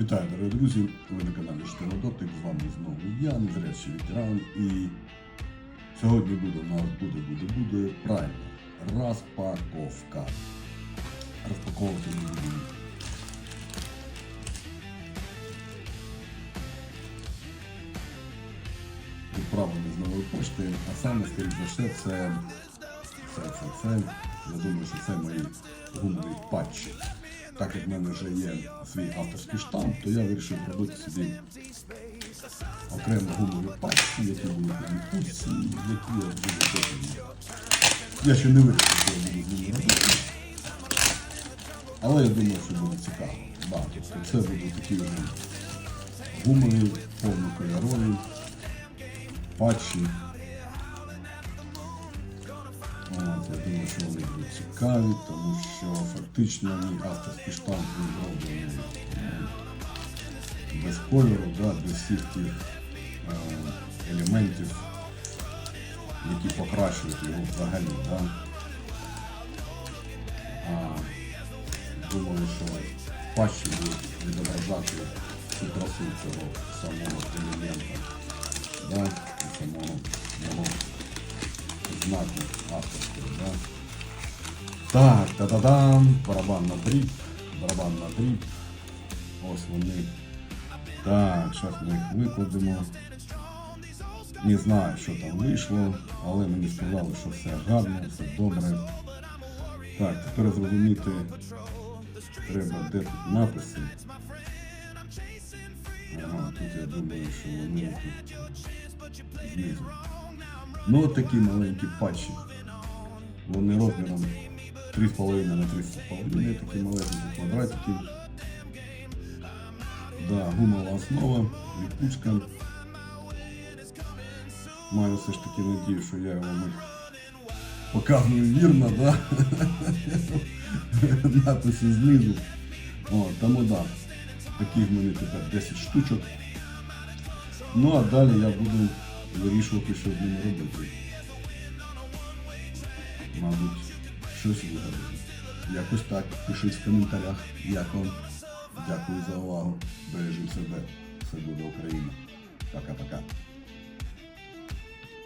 Вітаю, дорогі друзі! Ви на каналі Штиродоптик, з вами знову я, незрячий ветеран. І сьогодні буде у нас буде, буде, буде правильно. Розпаковка. Розпаковувати ми будемо. Відправлені з нової пошти, а саме, скоріш за все, це, це, це, це, я думаю, що це мої гумові патчі. Так як в мене вже є свій авторський штамп, то я вирішив зробити собі окремо гумові патчі, які будуть відпустці, які я буду потім. Я ще не вирішив, що я буду з ними робити. Але я думаю, що буде цікаво. Да, тобто це будуть такі вже гумові, повнокольорові, патчі. Я думаю, що вони будуть цікаві, тому що фактично мій авторський штамп він зроблений ну, без кольору, да, без всіх тих е, елементів, які покращують його взагалі. Да. А, думаю, що патчі будуть відображати красу цього самого елемента, да, знаку авторського, да. Так, та-да-дам, барабан на дріб, барабан на дріб. Ось вони. Так, зараз ми їх викладемо. Не знаю, що там вийшло, але мені сказали, що все гарно, все добре. Так, тепер зрозуміти треба, де тут написи. Ага, тут я думаю, що вони тут знизу. Ну от такі маленькі патчі. Вони розміром 3,5 на 3,5, такі маленькі квадратики. Да, гумова основа, ліпучка. Маю все ж таки надію, що я його показую вірно, да? Написи знизу. О, тому да. Таких в тепер 10 штучок. Ну а далі я буду вирішувати, що з ним робити. Мабуть, щось вигадати. Якось так. Пишіть в коментарях, як вам. Дякую за увагу. Бережіть себе. Все буде Україна. Пока-пока.